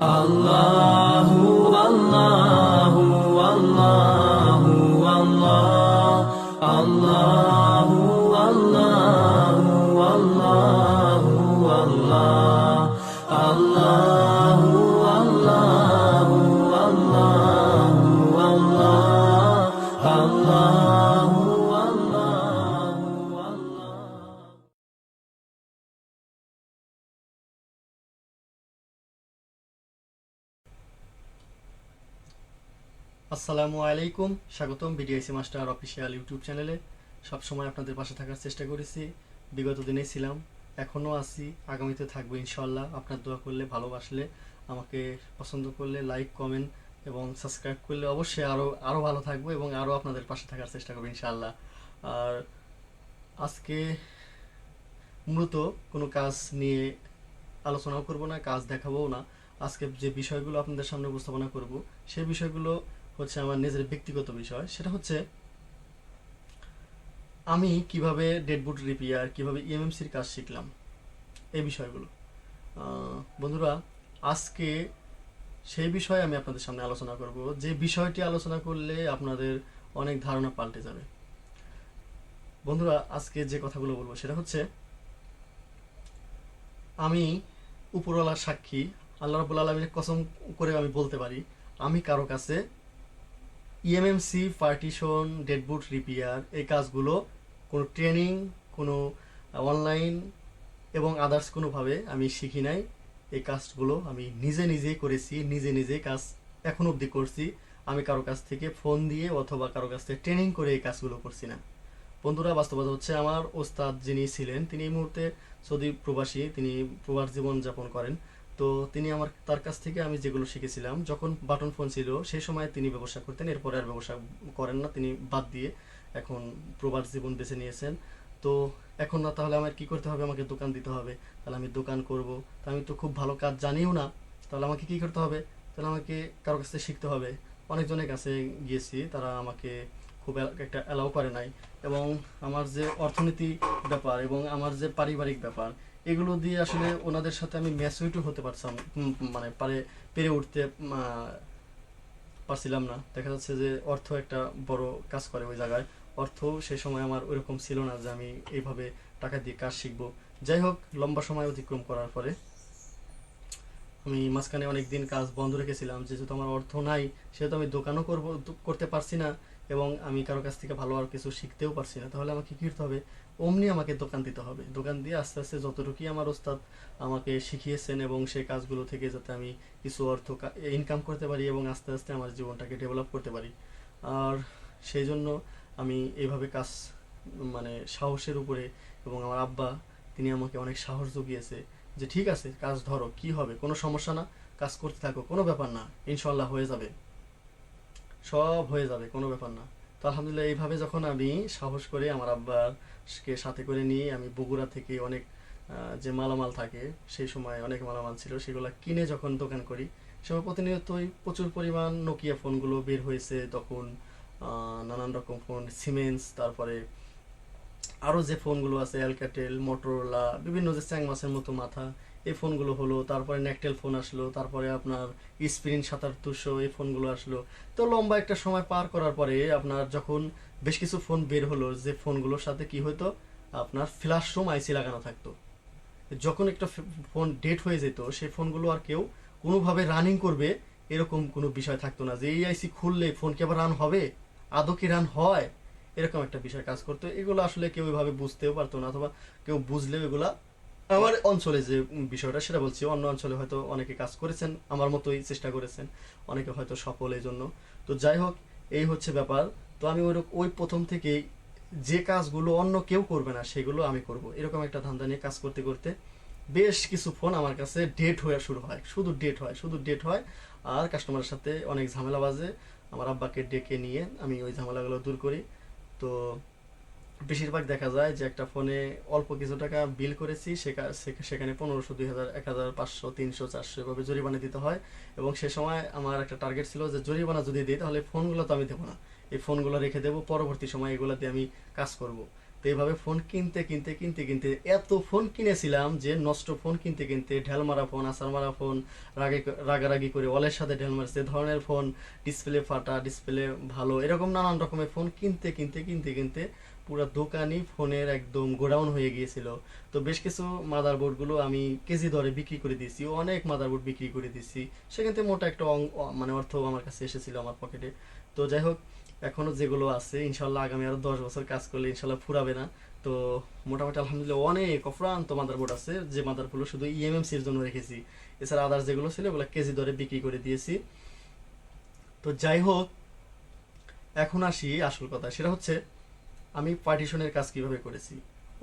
আল্লাহু আসসালামু আলাইকুম, স্বাগতম বিডিআইসি মাস্টার অফিসিয়াল ইউটিউব চ্যানেলে। সবসময় আপনাদের পাশে থাকার চেষ্টা করেছি, বিগত দিনে ছিলাম, এখনও আছি, আগামীতে থাকব ইনশাল্লাহ আপনার দোয়া করলে, ভালোবাসলে, আমাকে পছন্দ করলে লাইক কমেন্ট এবং সাবস্ক্রাইব করলে অবশ্যই আরও আরও ভালো থাকব এবং আরও আপনাদের পাশে থাকার চেষ্টা করব ইনশাল্লাহ আর আজকে মূলত কোনো কাজ নিয়ে আলোচনাও করব না, কাজ দেখাবো না। আজকে যে বিষয়গুলো আপনাদের সামনে উপস্থাপনা করব সেই বিষয়গুলো হচ্ছে আমার নিজের ব্যক্তিগত বিষয়, সেটা হচ্ছে আমি কীভাবে ডেডবুট রিপেয়ার কীভাবে ইএমএমসির কাজ শিখলাম, এই বিষয়গুলো। বন্ধুরা, আজকে সেই বিষয়ে আমি আপনাদের সামনে আলোচনা করব। যে বিষয়টি আলোচনা করলে আপনাদের অনেক ধারণা পাল্টে যাবে। বন্ধুরা, আজকে যে কথাগুলো বলব সেটা হচ্ছে, আমি উপরওয়ালার সাক্ষী, আল্লাহ রাবুল আলমীর কসম করে আমি বলতে পারি, আমি কারও কাছে ইএমএমসি পার্টিশন ডেডবুট রিপেয়ার এই কাজগুলো কোনো ট্রেনিং কোনো অনলাইন এবং আদার্স কোনোভাবে আমি শিখি নাই। এই কাজগুলো আমি নিজে নিজেই করেছি, নিজে নিজে কাজ এখন অবধি করছি। আমি কারও কাছ থেকে ফোন দিয়ে অথবা কারও কাছ থেকে ট্রেনিং করে এই কাজগুলো করছি না। বন্ধুরা, বাস্তবতা হচ্ছে আমার ওস্তাদ যিনি ছিলেন, তিনি এই মুহূর্তে সৌদি প্রবাসী, তিনি প্রবাস জীবন যাপন করেন। তো তিনি আমার, তার কাছ থেকে আমি যেগুলো শিখেছিলাম, যখন বাটন ফোন ছিল সেই সময় তিনি ব্যবসা করতেন, এরপরে আর ব্যবসা করেন না, তিনি বাদ দিয়ে এখন প্রবাস জীবন বেছে নিয়েছেন। তো এখন না, তাহলে আমার কি করতে হবে? আমাকে দোকান দিতে হবে। তাহলে আমি দোকান করব। তা আমি তো খুব ভালো কাজ জানিও না। তাহলে আমাকে কি করতে হবে? তাহলে আমাকে কারও কাছ থেকে শিখতে হবে। অনেকজনের কাছে গিয়েছি, তারা আমাকে খুব একটা অ্যালাউ করে নাই। এবং আমার যে অর্থনীতি ব্যাপার এবং আমার যে পারিবারিক ব্যাপার এগুলো দিয়ে আসলে ওনাদের সাথে আমি ম্যাচুরিটি হতে পারছিলাম মানে পারে, পেরে উঠতে পারছিলাম না। দেখা যাচ্ছে যে অর্থ একটা বড় কাজ করে ওই জায়গায়। অর্থ সেই সময় আমার ওইরকম ছিল না যে আমি এইভাবে টাকা দিয়ে কাজ শিখব। যাই হোক, লম্বা সময় অতিক্রম করার পরে আমি মাঝখানে অনেক দিন কাজ বন্ধ রেখেছিলাম। যেহেতু আমার অর্থ নাই, সেহেতু আমি দোকানও করব, করতে পারছি না এবং আমি কারও কাছ থেকে ভালো আর কিছু শিখতেও পারছি না। তাহলে আমাকে কি করতে হবে? অমনি আমাকে দোকান দিতে হবে। দোকান দিয়ে আস্তে আস্তে যতটুকুই আমার ওস্তাদ আমাকে শিখিয়েছেন এবং সেই কাজগুলো থেকে যাতে আমি কিছু অর্থ ইনকাম করতে পারি এবং আস্তে আস্তে আমার জীবনটাকে ডেভেলপ করতে পারি। আর সেই জন্য আমি এইভাবে কাজ মানে সাহসের উপরে এবং আমার আব্বা, তিনি আমাকে অনেক সাহস জুগিয়েছে যে ঠিক আছে, কাজ ধরো, কি হবে? কোনো সমস্যা না, কাজ করতে থাকো, কোনো ব্যাপার না ইনশাল্লাহ হয়ে যাবে। সব হয়ে যাবে, কোনো ব্যাপার না। তো আলহামদুলিল্লাহ এইভাবে যখন আমি সাহস করে আমার আব্বাকে সাথে করে নিয়ে আমি বগুড়া থেকে অনেক যে মালামাল থাকে, সেই সময় অনেক মালামাল ছিল, সেগুলো কিনে যখন দোকান করি সময় প্রতিনিয়তই প্রচুর পরিমাণ নোকিয়া ফোনগুলো বের হয়েছে, তখন নানান রকম ফোন সিমেন্স তারপরে আরও যে ফোনগুলো আছে অ্যালকাটেল মোটরোলা বিভিন্ন যে চ্যাং মাছের মতো মাথা এই ফোনগুলো হলো, তারপরে নেকটেল ফোন আসলো, তারপরে আপনার স্প্রিন সাতার দুশো এই ফোনগুলো আসলো। তো লম্বা একটা সময় পার করার পরে আপনার যখন বেশ কিছু ফোন বের হলো, যে ফোনগুলোর সাথে কি হতো আপনার ফ্ল্যাশ রুম আইসি লাগানো থাকতো। যখন একটা ফোন ডেট হয়ে যেত সেই ফোনগুলো আর কেউ কোনোভাবে রানিং করবে, এরকম কোনো বিষয় থাকতো না যে, এই আইসি খুললে ফোন কি আবার রান হবে? আদৌ কি রান হয়? এরকম একটা বিষয় কাজ করতো। এগুলো আসলে কেউ এভাবে বুঝতেও পারতো না, অথবা কেউ বুঝলেও এগুলা আমার অঞ্চলে যে বিষয়টা, সেটা বলছি, অন্য অঞ্চলে হয়তো অনেকে কাজ করেছেন, আমার মতোই চেষ্টা করেছেন, অনেকে হয়তো সফল এই জন্য তো যাই হোক, এই হচ্ছে ব্যাপার। তো আমি ওই ওই প্রথম থেকেই যে কাজগুলো অন্য কেউ করবে না, সেগুলো আমি করব। এরকম একটা ধান্দা নিয়ে কাজ করতে করতে বেশ কিছু ফোন আমার কাছে ডেট হয়ে শুরু হয়। শুধু ডেট হয়, শুধু ডেট হয়। আর কাস্টমারের সাথে অনেক ঝামেলা বাজে। আমার আব্বাকে ডেকে নিয়ে আমি ওই ঝামেলাগুলো দূর করি। তো বেশিরভাগ দেখা যায় যে একটা ফোনে অল্প কিছু টাকা বিল করেছি সেখানে পনেরোশো দুই হাজার এক হাজার পাঁচশো, তিনশো, চারশো এভাবে জরিমানা দিতে হয়। এবং সে সময় আমার একটা টার্গেট ছিল যে জরিমানা যদি দিই তাহলে ফোনগুলো তো আমি দেবো না। এই ফোনগুলো রেখে দেবো, পরবর্তী সময় এগুলো দিয়ে আমি কাজ করব। তো এইভাবে ফোন কিনতে কিনতে কিনতে কিনতে এত ফোন কিনেছিলাম যে নষ্ট ফোন কিনতে কিনতে ঢেল মারা ফোন আসার মারা ফোন, রাগে রাগারাগি করে অলের সাথে ঢেল মারছে ধরনের ফোন ডিসপ্লে ফাটা ডিসপ্লে ভালো, এরকম নানান রকমের ফোন কিনতে কিনতে কিনতে কিনতে পুরো দোকানই ফোনের একদম গোডাউন হয়ে গিয়েছিল। তো বেশ কিছু মাদারবোর্ডগুলো আমি কেজি দরে বিক্রি করে দিয়েছি, অনেক মাদারবোর্ড বিক্রি করে দিয়েছি। সেখান থেকে মোটা একটা মানে অর্থ আমার কাছে এসেছিল আমার পকেটে তো যাই হোক, এখনও যেগুলো আছে, ইনশাল্লাহ আগামী আরও দশ বছর কাজ করলে ইনশাল্লাহ ফুরাবে না। তো মোটামুটি আলহামদুলিল্লাহ অনেক অফ্রান্ত মাদারবোর্ড আছে, যে মাদারগুলো শুধু E ইএমএমসির জন্য রেখেছি। এছাড়া আদার্স যেগুলো ছিল ওগুলো কেজি দরে বিক্রি করে দিয়েছি। তো যাই হোক, এখন আসি আসল কথা, সেটা হচ্ছে আমি পার্টিশনের কাজ কীভাবে করেছি?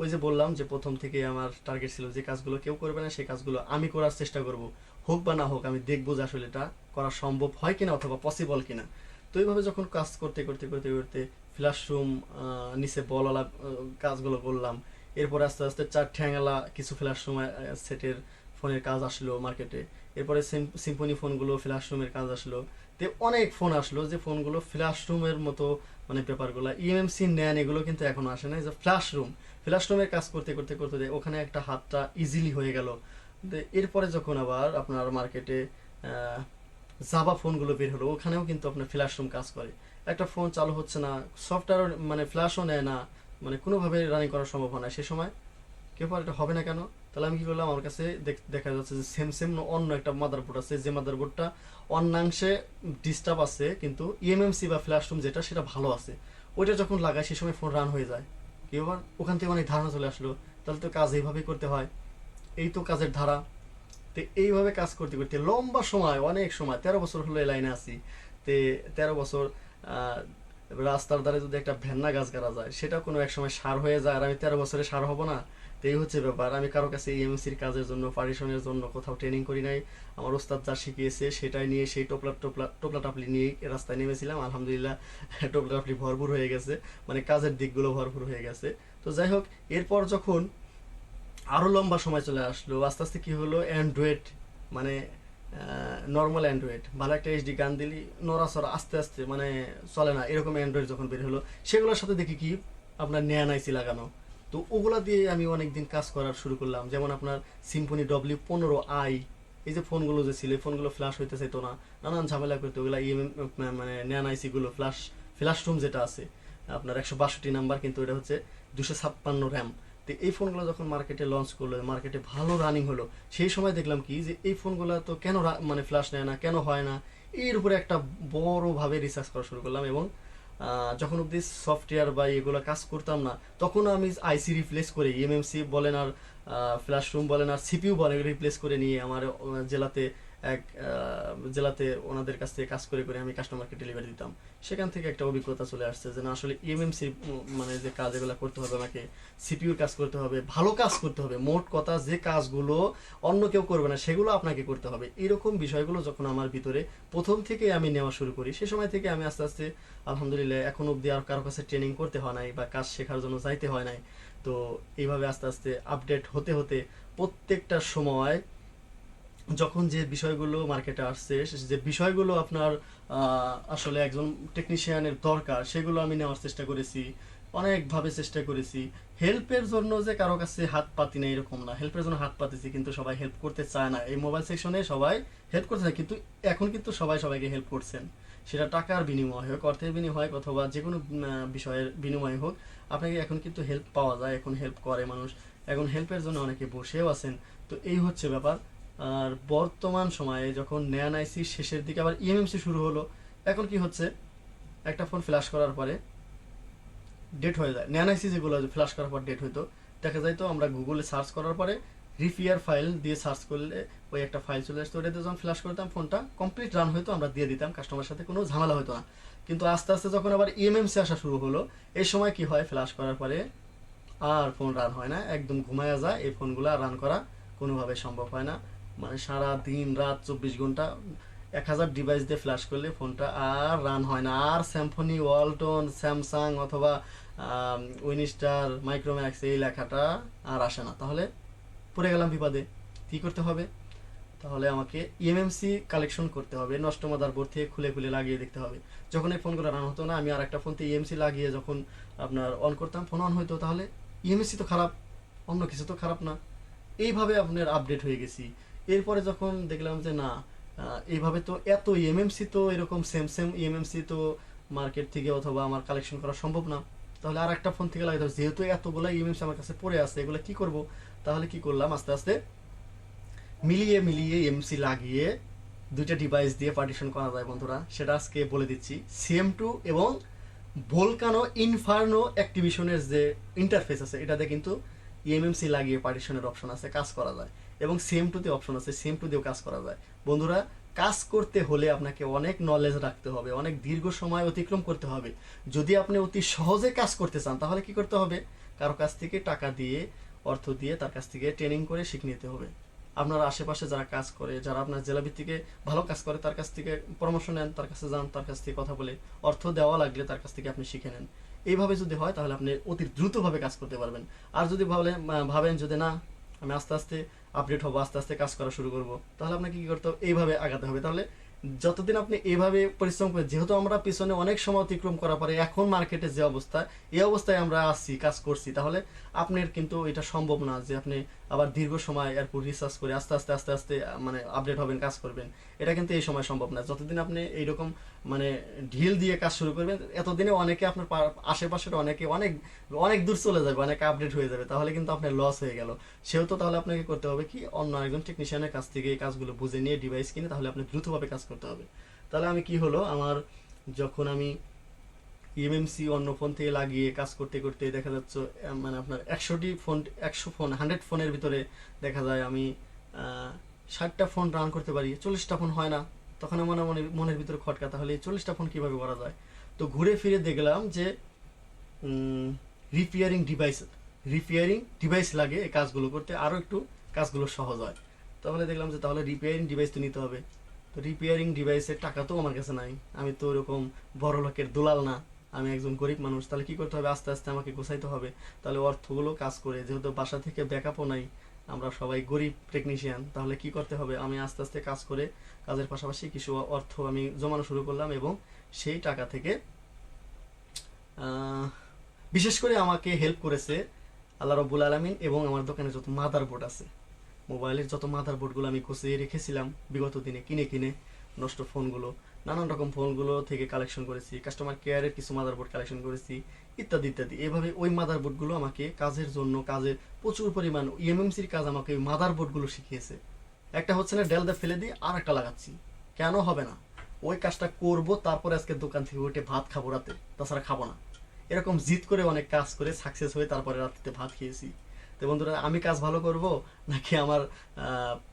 ওই যে বললাম যে প্রথম থেকে আমার টার্গেট ছিল যে কাজগুলো কেউ করবে না, সেই কাজগুলো আমি করার চেষ্টা করব। হোক বা না হোক, আমি দেখব যে আসলে এটা করা সম্ভব হয় কিনা অথবা পসিবল কিনা। তো এইভাবে যখন কাজ করতে করতে করতে করতে ফ্ল্যাশরুম নিচে বলওয়ালা কাজগুলো করলাম। এরপরে আস্তে আস্তে চার ঠ্যাঙ্গালা কিছু ফ্ল্যাশরুম সেটের ফোনের কাজ আসলো মার্কেটে এরপরে সিম্পনি ফোনগুলো ফ্ল্যাশরুমের কাজ আসলো। তে অনেক ফোন আসলো যে ফোনগুলো ফ্ল্যাশরুমের মতো মানে পেপারগুলো। ইএমসি নেন, এগুলো কিন্তু এখন আসে না যে ফ্ল্যাশরুম ফ্ল্যাশরুমের কাজ করতে করতে করতে ওখানে একটা হাতটা ইজিলি হয়ে গেল। এরপরে যখন আবার আপনার মার্কেটে জাবা ফোনগুলো বের হলো, ওখানেও কিন্তু আপনার ফ্ল্যাশরুম কাজ করে। একটা ফোন চালু হচ্ছে না সফটওয়্যার মানে ফ্ল্যাশও নেয় না মানে কোনোভাবে রানিং করা সম্ভব হয় না। সে সময় কেউ এটা হবে না কেন? তাহলে আমি কি করলাম? আমার কাছে দেখ- যাচ্ছে যে সেম সেম অন্য একটা মাদারবোর্ড আছে। যে মাদারবোর্ডটা অন্যাংশে ডিস্টার্ব আছে, কিন্তু ইএমএমসি বা ফ্ল্যাশরুম যেটা, সেটা ভালো আছে। ওইটা যখন লাগায় সে সময় ফোন রান হয়ে যায়। কি আবার ওখান থেকে অনেক ধারণা চলে আসলো, তাহলে তো কাজ এইভাবেই করতে হয়। এই তো কাজের ধারা। তো এইভাবে কাজ করতে করতে লম্বা সময়, অনেক সময়, তেরো বছর হলো এই লাইনে আছি। তে তেরো বছর রাস্তার ধারে যদি একটা ভেন্না গাছ গাড়া যায়, সেটা কোনো এক সময় সার হয়ে যায়, আর আমি তেরো বছরে সার হব না? এই হচ্ছে ব্যাপার। আমি কারও কাছে ইএমসির কাজের জন্য পারিশনের জন্য কোথাও ট্রেনিং করি নাই। আমার ওস্তাদ যা শিখিয়েছে সেটাই নিয়ে সেই টোপলা টোপলা টোপলা টাপলি নিয়ে রাস্তায় নেমেছিলাম। আলহামদুলিল্লাহ টোপলা টাপলি ভরপুর হয়ে গেছে। মানে কাজের দিকগুলো ভরপুর হয়ে গেছে। তো যাই হোক, এরপর যখন আরও লম্বা সময় চলে আসলো, আস্তে আস্তে কি হলো? অ্যান্ড্রয়েড মানে নর্মাল অ্যান্ড্রয়েড ভালো একটা এইচডি গান দিলি, নড়াচড়া, আস্তে আস্তে মানে চলে না। এরকম অ্যান্ড্রয়েড যখন বের হলো, সেগুলোর সাথে দেখি কি? আপনার নেয়ান আইসি লাগানো। তো ওগুলা দিয়ে আমি অনেকদিন কাজ করার শুরু করলাম। যেমন আপনার সিম্ফনি ডব্লিউ পনেরো আই এই যে ফোনগুলো যে ছিল, এই ফোনগুলো ফ্ল্যাশ হইতে চাইতো না। নানান ঝামেলা করতে ওগুলা ইএমএম মানে নেয়ান আইসি গুলো ফ্ল্যাশ ফ্ল্যাশ রুম যেটা আছে, আপনার একশো বাষট্টি নাম্বার, কিন্তু এটা হচ্ছে দুশো ছাপ্পান্ন র্যাম তো এই ফোনগুলো যখন মার্কেটে লঞ্চ করল মার্কেটে ভালো রানিং হলো, সেই সময় দেখলাম কি যে এই ফোনগুলো তো কেন মানে ফ্ল্যাশ নেয় না, কেন হয় না? এর উপরে একটা বড়ভাবে রিসার্চ করা শুরু করলাম এবং যখন অব্দি সফটওয়্যার বা এগুলো কাজ করতাম না, তখন আমি আইসি রিপ্লেস করে এমএমসি বলেন আর ফ্ল্যাশ রুম বলেন আর সিপিউ বলেন রিপ্লেস করে নিয়ে আমার জেলাতে এক জেলাতে ওনাদের কাছ থেকে কাজ করে করে আমি কাস্টমারকে ডেলিভারি দিতাম। সেখান থেকে একটা অভিজ্ঞতা চলে আসছে যে না, আসলে ইএমএমসি মানে যে কাজ এগুলো করতে হবে, আমাকে সিপিউর কাজ করতে হবে, ভালো কাজ করতে হবে। মোট কথা যে কাজগুলো অন্য কেউ করবে না, সেগুলো আপনাকে করতে হবে। এরকম বিষয়গুলো যখন আমার ভিতরে প্রথম থেকে আমি নেওয়া শুরু করি, সে সময় থেকে আমি আস্তে আস্তে, আলহামদুলিল্লাহ, এখন অব্দি আর কারও কাছে ট্রেনিং করতে হয় নাই বা কাজ শেখার জন্য যাইতে হয় নাই। তো এইভাবে আস্তে আস্তে আপডেট হতে হতে প্রত্যেকটা সময় যখন যে বিষয়গুলো মার্কেটে আসছে, যে বিষয়গুলো আপনার আসলে একজন টেকনিশিয়ানের দরকার, সেগুলো আমি নেওয়ার চেষ্টা করেছি, অনেকভাবে চেষ্টা করেছি। হেল্পের জন্য যে কারও কাছে হাত পাতি না এরকম না। হেল্পের জন্য হাত পাতিছি, কিন্তু সবাই হেল্প করতে চায় না। এই মোবাইল সেকশনে সবাই হেল্প করতে চায় কিন্তু এখন কিন্তু সবাই সবাইকে হেল্প করছেন। সেটা টাকার বিনিময় হোক, অর্থের বিনিময় অথবা যে কোনো বিষয়ের বিনিময় হোক, আপনাকে এখন কিন্তু হেল্প পাওয়া যায়, এখন হেল্প করে মানুষ। এখন হেল্পের জন্য অনেকে বসেও আছেন। তো এই হচ্ছে ব্যাপার। আর বর্তমান সময়ে যখন নেয়ান আইসি শেষের দিকে আবার ইএমএমসি শুরু হলো, এখন কি হচ্ছে? একটা ফোন ফ্ল্যাশ করার পরে ডেট হয়ে যায়। নেয়ান আইসি যেগুলো ফ্ল্যাশ করার পর ডেট হইতো, দেখা যায় তো আমরা গুগলে সার্চ করার পরে রিপিয়ার ফাইল দিয়ে সার্চ করলে ওই একটা ফাইল চলে আসতো। ওটাতে যখন ফ্ল্যাশ করতাম ফোনটা কমপ্লিট রান হইতো, আমরা দিয়ে দিতাম। কাস্টমারের সাথে কোনো ঝামেলা হতো না। কিন্তু আস্তে আস্তে যখন আবার ইএমএমসি আসা শুরু হলো, এই সময় কি হয়? ফ্ল্যাশ করার পরে আর ফোন রান হয় না। একদম ঘুমায়া যায়, এই ফোনগুলো রান করা কোনোভাবে সম্ভব হয় না। মানে সারা দিন, রাত চব্বিশ ঘণ্টা এক হাজার ডিভাইস দিয়ে ফ্ল্যাশ করলে ফোনটা আর রান হয় না। আর স্যামফোনি ওয়ালটন স্যামসাং অথবা উইনিস্টার মাইক্রোম্যাক্স এই লেখাটা আর আসে না। তাহলে পড়ে গেলাম বিপদে। কী করতে হবে? তাহলে আমাকে ইএমএমসি কালেকশন করতে হবে। নষ্ট মাদারবোর্ড থেকে খুলে খুলে লাগিয়ে দেখতে হবে। যখন এই ফোনগুলো রান হতো না, আমি আর একটা ফোনতে ইএমসি লাগিয়ে যখন আপনার অন করতাম ফোন অন হইতো, তাহলে ইএমএসি তো খারাপ, অন্য কিছু তো খারাপ না। এইভাবে আপনার আপডেট হয়ে গেছি। এরপরে যখন দেখলাম যে না এইভাবে তো এত ইএমএমসি তো এরকম সেম সেম ইএমএমসি তো মার্কেট থেকে অথবা আমার কালেকশন করা সম্ভব না। তাহলে আর একটা ফোন থেকে লাগাতে হবে যেহেতু এতগুলো ইএমএমসি আমার কাছে পড়ে আছে, এগুলো কি করব? তাহলে কি করলাম? আস্তে আস্তে মিলিয়ে মিলিয়ে এমসি লাগিয়ে দুইটা ডিভাইস দিয়ে পার্টিশন করা যায় বন্ধুরা। সেটা আজকে বলে দিচ্ছি। সিএম টু এবং ভোলকানো ইনফার্নো অ্যাক্টিভিশনের যে ইন্টারফেস আছে, এটাতে কিন্তু ইএমএমসি লাগিয়ে পার্টিশনের অপশন আছে, কাজ করা যায়। এবং সিএম টুতে অপশন আছে সেম টু দিয়েও কাজ করা যায়। বন্ধুরা, কাজ করতে হলে আপনাকে অনেক নলেজ রাখতে হবে, অনেক দীর্ঘ সময় অতিক্রম করতে হবে। যদি আপনি অতি সহজে কাজ করতে চান, তাহলে কি করতে হবে? কারও কাছ থেকে টাকা দিয়ে, অর্থ দিয়ে তার কাছ থেকে ট্রেনিং করে শিখে নিতে হবে। আপনার আশেপাশে যারা কাজ করে, যারা আপনার জেলা ভিত্তিকে ভালো কাজ করে, তার কাছ থেকে পরামর্শ নেন, তার কাছে যান, তার কাছ থেকে কথা বলে, অর্থ দেওয়া লাগলে তার কাছ থেকে আপনি শিখে নেন। এইভাবে যদি হয়, তাহলে আপনি অতি দ্রুতভাবে কাজ করতে পারবেন। আর যদি ভাবলে ভাবেন যদি না, আমি আস্তে আস্তে আপডেট হব, আস্তে আস্তে কাজ করা শুরু করব। তাহলে আপনাকে কি করতে হবে? এইভাবে আগাতে হবে। তাহলে যতদিন আপনি এইভাবে পরিশ্রম করেন, যেহেতু আমরা পিছনে অনেক সময় অতিক্রম করার পরে, এখন মার্কেটে যে অবস্থা, এই অবস্থায় আমরা আসছি কাজ করছি, তাহলে আপনার কিন্তু এটা সম্ভব না যে আপনি আবার দীর্ঘ সময় এরপর রিসার্চ করে আস্তে আস্তে আস্তে আস্তে মানে আপডেট হবেন, কাজ করবেন। এটা কিন্তু এই সময় সম্ভব না। যতদিন আপনি এইরকম মানে ঢিল দিয়ে কাজ শুরু করবেন। এতদিনে অনেকে আপনার আশেপাশের অনেকে অনেক অনেক দূর চলে যাবে, অনেক আপডেট হয়ে যাবে, তাহলে কিন্তু আপনার লস হয়ে গেল। সেহেতু তাহলে আপনাকে করতে হবে কি, অন্য একজন টেকনিশিয়ানের কাছ থেকে এই কাজগুলো বুঝে নিয়ে ডিভাইস কিনে তাহলে আপনি দ্রুতভাবে কাজ করতে হবে। তাহলে আমি কি হলো, আমার যখন আমি ইএমএমসি অন্য ফোন থেকে লাগিয়ে কাজ করতে করতে দেখা যাচ্ছে মানে আপনার একশোটি ফোন একশো ফোন হান্ড্রেড ফোনের ভিতরে দেখা যায় আমি ষাটটা ফোন রান করতে পারি, চল্লিশটা ফোন হয় না। তখন আমার মনে মনের ভিতরে খটকা, তাহলে এই চল্লিশটা ফোন কীভাবে করা যায়? তো ঘুরে ফিরে দেখলাম যে রিপেয়ারিং ডিভাইস রিপেয়ারিং ডিভাইস লাগে এই কাজগুলো করতে আরও একটু কাজগুলো সহজ হয়। তাহলে দেখলাম যে তাহলে রিপেয়ারিং ডিভাইস তো নিতে হবে। তো রিপেয়ারিং ডিভাইসের টাকা তো আমার কাছে নাই। আমি তো ওরকম বড় লোকের দুলাল না। আমি একজন গরিব মানুষ, তাহলে কি করতে হবে? আস্তে আস্তে আমাকে গোছাইতে হবে। তাহলে অর্থগুলো কাজ করে, যেহেতু বাসা থেকে ব্যাকআপও নাই আমরা সবাই গরিব টেকনিশিয়ান তাহলে কি করতে হবে? আমি আস্তে আস্তে কাজ করে কাজের পাশাপাশি কিছু অর্থ আমি জমানো শুরু করলাম এবং সেই টাকা থেকে বিশেষ করে আমাকে হেল্প করেছে আল্লাহ রব্বুল আলমিন এবং আমার দোকানে যত মাদার বোর্ড আছে মোবাইলের যত মাদার বোর্ডগুলো আমি গুছিয়ে রেখেছিলাম বিগত দিনে, কিনে কিনে নষ্ট ফোনগুলো নানান রকম ফোনগুলো থেকে কালেকশন করেছি কাস্টমার কেয়ারের কিছু মাদার বোর্ড কালেকশন করেছি, ইত্যাদি ইত্যাদি। এভাবে ওই মাদার বোর্ডগুলো আমাকে কাজের জন্য, কাজে প্রচুর পরিমাণ ইএমএমসির কাজ আমাকে ওই মাদার বোর্ডগুলো শিখিয়েছে। একটা হচ্ছে না ডেল দিয়ে ফেলে দিই আর একটা লাগাচ্ছি। কেন হবে না? ওই কাজটা করব, তারপরে আজকে দোকান থেকে উঠে ভাত খাব রাতে, তাছাড়া খাব না। এরকম জিদ করে অনেক কাজ করে সাকসেস হয়ে তারপরে রাত্রিতে ভাত খেয়েছি। তো বন্ধুরা, আমি কাজ ভালো করব নাকি আমার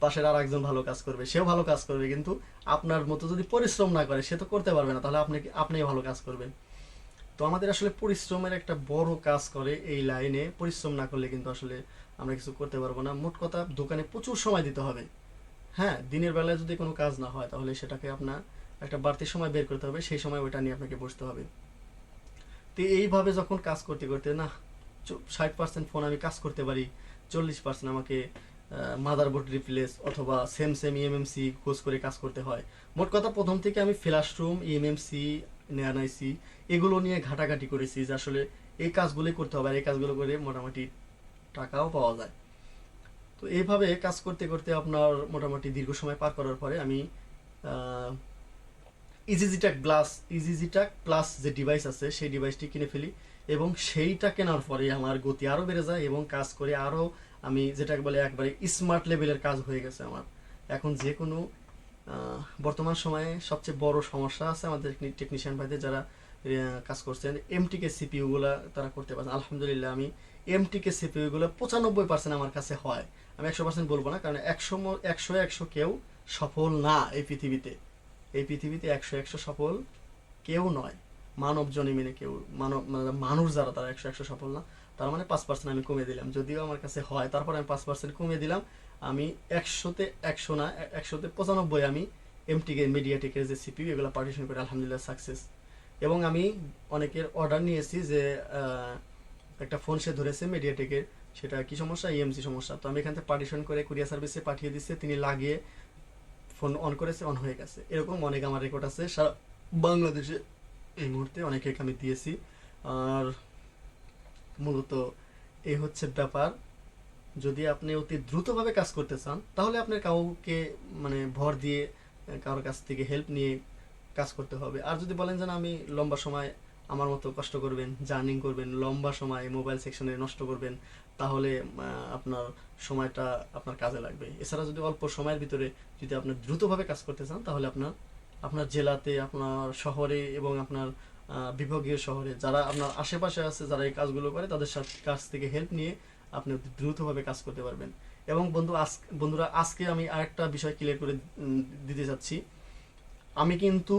পাশের আর একজন ভালো কাজ করবে? সেও ভালো কাজ করবে, কিন্তু আপনার মতো যদি পরিশ্রম না করে, সে তো করতে পারবে না, তাহলে আপনি আপনি ভালো কাজ করবেন। তো আমাদের আসলে পরিশ্রমের একটা বড় কাজ করে এই লাইনে, পরিশ্রম না করলে কিন্তু আসলে আমরা কিছু করতে পারব না। মোট কথা, দোকানে প্রচুর সময় দিতে হবে। হ্যাঁ দিনের বেলায় যদি কোনো কাজ না হয়, তাহলে সেটাকে আপনার একটা বাড়তি সময় বের করতে হবে, সেই সময় ওইটা নিয়ে আপনাকে বসতে হবে। তো এইভাবে যখন কাজ করতে করতে, না ষাট পার্সেন্ট ফোন আমি কাজ করতে পারি, চল্লিশ পার্সেন্ট আমাকে মাদারবোর্ড রিপ্লেস অথবা সেম সেম ইএমএমসি খোঁজ করে কাজ করতে হয়। মোট কথা প্রথম থেকে আমি ফ্ল্যাশ রুম ইএমএমসি নেয়ানাইসি এগুলো নিয়ে ঘাটাঘাটি করেছি যে আসলে এই কাজগুলোই করতে হবে আর এই কাজগুলো করে মোটামুটি টাকাও পাওয়া যায়। তো এইভাবে কাজ করতে করতে আপনার মোটামুটি দীর্ঘ সময় পার করার পরে আমি ইজিজিটাক প্লাস ইজিজিটাক প্লাস যে ডিভাইস আছে সেই ডিভাইসটি কিনে ফেলি। এবং সেইটা কেনার পরে আমার গতি আরও বেড়ে যায় এবং কাজ করে আরও আমি যেটাকে বলে একবারে স্মার্ট লেভেলের কাজ হয়ে গেছে আমার। এখন যে কোনো বর্তমান সময়ে সবচেয়ে বড় সমস্যা আছে আমাদের টেকনিশিয়ান ভাইদের যারা কাজ করছেন। এমটিকে সিপিইউগুলো তারা করতে পারছেন। আলহামদুলিল্লাহ আমি এমটিকে সিপিইউগুলো পঁচানব্বই পার্সেন্ট আমার কাছে হয়। আমি একশো পার্সেন্ট বলব না, কারণ একশো একশো একশো কেউ সফল না এই পৃথিবীতে। এই পৃথিবীতে একশো একশো সফল কেউ নয়। মানব জনিমিনে কেউ, মানব মানে মানুষ যারা, তারা একশো একশো সফল না। তার মানে পাঁচ পার্সেন্ট আমি কমিয়ে দিলাম। যদিও আমার কাছে হয়, তারপর আমি পাঁচ পার্সেন্ট কমিয়ে দিলাম। আমি একশোতে একশো না একশোতে পঁচানব্বই আমি এমটিকে মিডিয়াটেকের যে সিপিউ এগুলো পার্টিশন করে আলহামদুলিল্লাহ সাকসেস এবং আমি অনেকের অর্ডার নিয়েছি যে একটা ফোন সে ধরেছে মিডিয়াটেকের সেটা কি সমস্যা? ইএমসি সমস্যা। তো আমি এখান থেকে পার্টিশন করে কুরিয়ার সার্ভিসে পাঠিয়ে দিচ্ছে তিনি লাগিয়ে ফোন অন করেছে অন হয়ে গেছে। এরকম অনেক আমার রেকর্ড আছে। সারা বাংলাদেশে এই মুহূর্তে অনেকে আমি দিয়েছি। আর মূলত এই হচ্ছে ব্যাপার, যদি আপনি অতি দ্রুতভাবে কাজ করতে চান, তাহলে আপনার কাউকে মানে ভর দিয়ে কারোর কাছ থেকে হেল্প নিয়ে কাজ করতে হবে। আর যদি বলেন যে আমি লম্বা সময় আমার মতো কষ্ট করবেন, জার্নিং করবেন, লম্বা সময় মোবাইল সেকশনে নষ্ট করবেন, তাহলে আপনার সময়টা আপনার কাজে লাগবে। এছাড়া যদি অল্প সময়ের ভিতরে যদি আপনি দ্রুতভাবে কাজ করতে চান, তাহলে আপনার আপনার জেলাতে, আপনার শহরে এবং আপনার বিভাগীয় শহরে যারা আপনার আশেপাশে আছে, যারা এই কাজগুলো করে, তাদের কাছ থেকে হেল্প নিয়ে আপনি দ্রুতভাবে কাজ করতে পারবেন। এবং বন্ধু আজ বন্ধুরা, আজকে আমি আরেকটা বিষয় ক্লিয়ার করে দিতে চাচ্ছি। আমি কিন্তু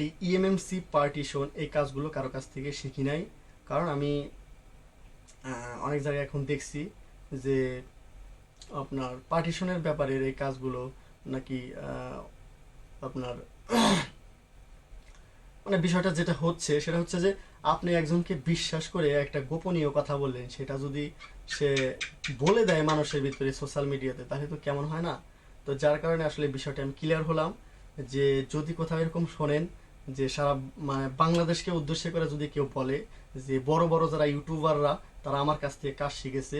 এই E ইএমএমসি পার্টিশন এই কাজগুলো কারও কাছ থেকে শিখি নাই। কারণ আমি অনেক জায়গায় এখন দেখছি যে আপনার পার্টিশনের ব্যাপারের এই কাজগুলো নাকি আপনার মানে বিষয়টা যেটা হচ্ছে, সেটা হচ্ছে যে আপনি একজনকে বিশ্বাস করে একটা গোপনীয় কথা বললেন, সেটা যদি সে বলে দেয় মানুষের ভিতরে সোশ্যাল মিডিয়াতে তাহলে তো কেমন হয় না? তো যার কারণে আসলে বিষয়টা আমি ক্লিয়ার হলাম যে যদি কোথাও এরকম শোনেন যে সারা মানে বাংলাদেশকে উদ্দেশ্য করে যদি কেউ বলে যে বড় বড় যারা ইউটিউবাররা তারা আমার কাছ থেকে কাজ শিখেছে,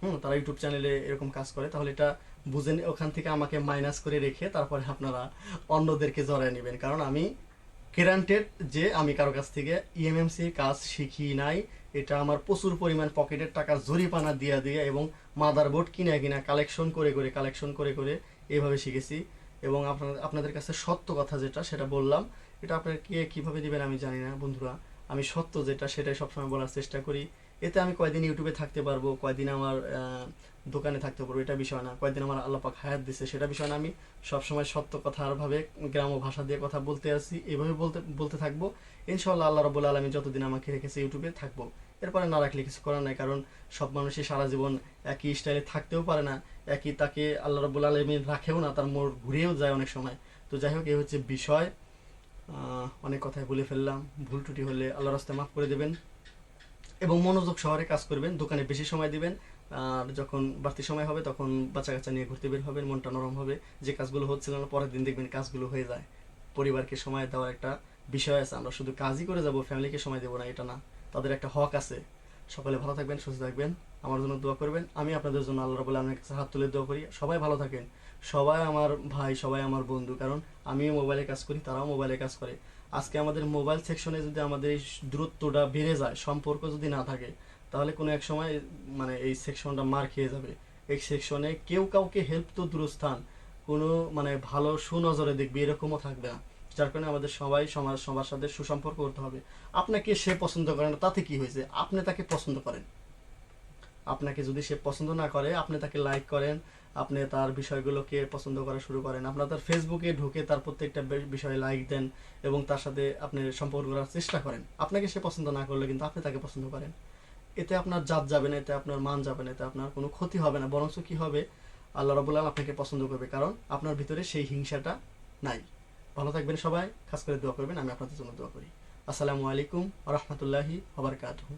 হুম, তারা ইউটিউব চ্যানেলে এরকম কাজ করে, তাহলে এটা বুঝেন ওখান থেকে আমাকে মাইনাস করে রেখে তারপরে আপনারা অন্যদেরকে জড়ায় নেবেন। কারণ আমি গ্যারান্টেড যে আমি কারও কাছ থেকে E ইএমএমসি কাজ শিখি নাই, এটা আমার প্রচুর পরিমাণ পকেটের টাকা জরিপানা দিয়ে দিয়ে এবং মাদারবোর্ড কিনে কিনা কালেকশন করে করে কালেকশন করে করে এভাবে শিখেছি। এবং আপনার, আপনাদের কাছে সত্য কথা যেটা, সেটা বললাম। এটা আপনার কে কীভাবে দিবেন আমি জানি না বন্ধুরা। আমি সত্য যেটা, সেটাই সবসময় বলার চেষ্টা করি। এতে আমি কয়দিন ইউটিউবে থাকতে পারব, কয়দিন আমার দোকানে থাকতে পারব, এটা বিষয় না। কয়েকদিন আমার আল্লাপাক হায়াত দিচ্ছে সেটা বিষয় না। আমি সবসময় সত্য কথার ভাবে গ্রাম্য ভাষা দিয়ে কথা বলতে আসি, এভাবে বলতে বলতে থাকব। ইনশাল্লাহ আল্লাহ রবুল্লা আলমী যতদিন আমাকে রেখেছে ইউটিউবে থাকব। এরপরে না রাখলে কিছু করার নাই, কারণ সব মানুষই সারা জীবন একই স্টাইলে থাকতেও পারে না, একই তাকে আল্লাহ রবুল আলমী রাখেও না, তার মোড় ঘুরেও যায় অনেক সময়। তো যাই হোক এই হচ্ছে বিষয়। অনেক কথাই বলে ফেললাম, ভুল ত্রুটি হলে আল্লাহ রাস্তায় মাফ করে দেবেন। এবং মনোযোগ শহরে কাজ করবেন, দোকানে বেশি সময় দিবেন আর যখন বাড়তি সময় হবে তখন বাচ্চা কাচ্চা নিয়ে ঘুরতে বের হবেন, মনটা নরম হবে। যে কাজগুলো হচ্ছিল না, পরের দিন দেখবেন কাজগুলো হয়ে যায়। পরিবারকে সময় দেওয়ার একটা বিষয় আছে, আমরা শুধু কাজই করে যাব, ফ্যামিলিকে সময় দেবো না, এটা না। তাদের একটা হক আছে। সকলে ভালো থাকবেন, সুস্থ থাকবেন। আমার জন্য দোয়া করবেন। আমি আপনাদের জন্য আল্লাহ রাবুল্লাহ আলমের কাছে হাত তুলে দোয়া করি। সবাই ভালো থাকেন। সবাই আমার ভাই, সবাই আমার বন্ধু, কারণ আমিও মোবাইলে কাজ করি, তারাও মোবাইলে কাজ করে। আজকে আমাদের মোবাইল সেকশনে যদি আমাদের এই দূরত্বটা বেড়ে যায়, সম্পর্ক যদি না থাকে তাহলে কোনো এক সময় মানে এই সেকশনটা মার খেয়ে যাবে। এই সেকশনে কেউ কাউকে হেল্প তো দূরস্থান, কোনো মানে ভালো সুনজরে দেখবে, এরকমও থাকবে না। যার কারণে আমাদের সবাই সমাজ, সবার সাথে সুসম্পর্ক করতে হবে। আপনাকে সে পছন্দ করে না, তাতে কি হয়েছে? আপনি তাকে পছন্দ করেন। আপনাকে যদি সে পছন্দ না করে, আপনি তাকে লাইক করেন, আপনি তার বিষয়গুলোকে পছন্দ করা শুরু করেন। আপনার তার ফেসবুকে ঢুকে তার প্রত্যেকটা বিষয়ে লাইক দেন এবং তার সাথে আপনি সম্পর্ক করার চেষ্টা করেন। আপনাকে সে পছন্দ না করলে কিন্তু আপনি তাকে পছন্দ করেন। এতে আপনার জাত যাবে না, এতে আপনার মান যাবে না, এতে আপনার কোনো ক্ষতি হবে না। বরঞ্চ কী হবে? আল্লাহ রবুল্লাহ আপনাকে পছন্দ করবে, কারণ আপনার ভিতরে সেই হিংসাটা নাই। ভালো থাকবেন সবাই, খাস করে দোয়া করবেন, আমি আপনাদের জন্য দোয়া করি। আসসালামু আলাইকুম রহমতুল্লাহি আবরকাতহ